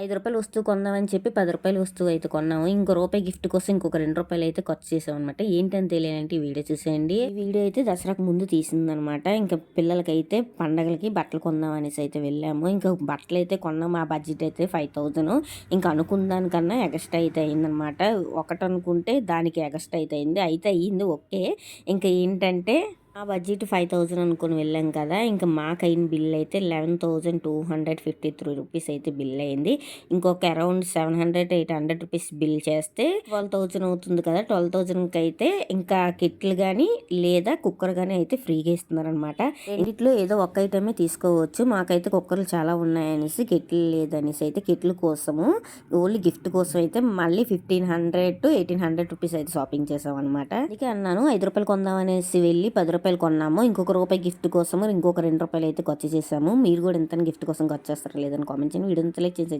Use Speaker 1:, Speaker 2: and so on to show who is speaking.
Speaker 1: ఐదు రూపాయలు వస్తువు కొందామని చెప్పి పది రూపాయలు వస్తువు అయితే కొన్నాము. ఇంకో రూపాయి గిఫ్ట్ కోసం ఇంకొక రెండు రూపాయలు అయితే ఖర్చు చేసాం అనమాట ఏంటని తెలియాలంటే ఈ వీడియో చూసేయండి. ఈ వీడియో అయితే దసరాకు ముందు తీసిందనమాట ఇంకా పిల్లలకైతే పండగలకి బట్టలు కొందాం అనేసి అయితే వెళ్ళాము. ఇంకా బట్టలు అయితే కొన్నాము ఆ బడ్జెట్ అయితే ఫైవ్ థౌజండ్. ఇంకా అనుకున్న దానికన్నా ఎగస్ట్రా అయితే అయిందనమాట ఒకటి అనుకుంటే దానికి ఎగస్ట్రా అయితే అయింది. అయితే అయ్యింది ఓకే. ఇంకా ఏంటంటే ఆ బడ్జెట్ ఫైవ్ థౌజండ్ అనుకుని వెళ్ళాం కదా. ఇంకా మాకు అయిన బిల్ అయితే eleven thousand two hundred fifty three rupees అయితే బిల్ అయింది. ఇంకొక around seven hundred eight hundred rupees bill చేస్తే ట్వెల్వ్ థౌజండ్ అవుతుంది కదా. ట్వెల్వ్ థౌజండ్కి అయితే ఇంకా కిట్లు కానీ లేదా కుక్కర్ కానీ అయితే ఫ్రీగా ఇస్తున్నారనమాట. రెండిట్లో ఏదో ఒక్క ఐటమే తీసుకోవచ్చు. మాకైతే కుక్కర్లు చాలా ఉన్నాయనేసి కిట్లు లేదనేసి అయితే కిట్లు కోసము ఓన్లీ గిఫ్ట్ కోసం అయితే మళ్ళీ fifteen hundred to eighteen hundred rupees అయితే షాపింగ్ చేసాం అనమాట అందుకే అన్నాను ఐదు రూపాయలు కొందాం అనేసి వెళ్ళి పది రూపాయలు కొన్నాము. ఇంకొక రూపాయి గిఫ్ట్ కోసం ఇంకొక రెండు రూపాయలు అయితే ఖర్చు చేసాము మీరు కూడా ఇంత గిఫ్ట్ కోసం ఖర్చు చేస్తారా లేదని కామెంట్ చేయండి. వీడియో లైక్ చేసి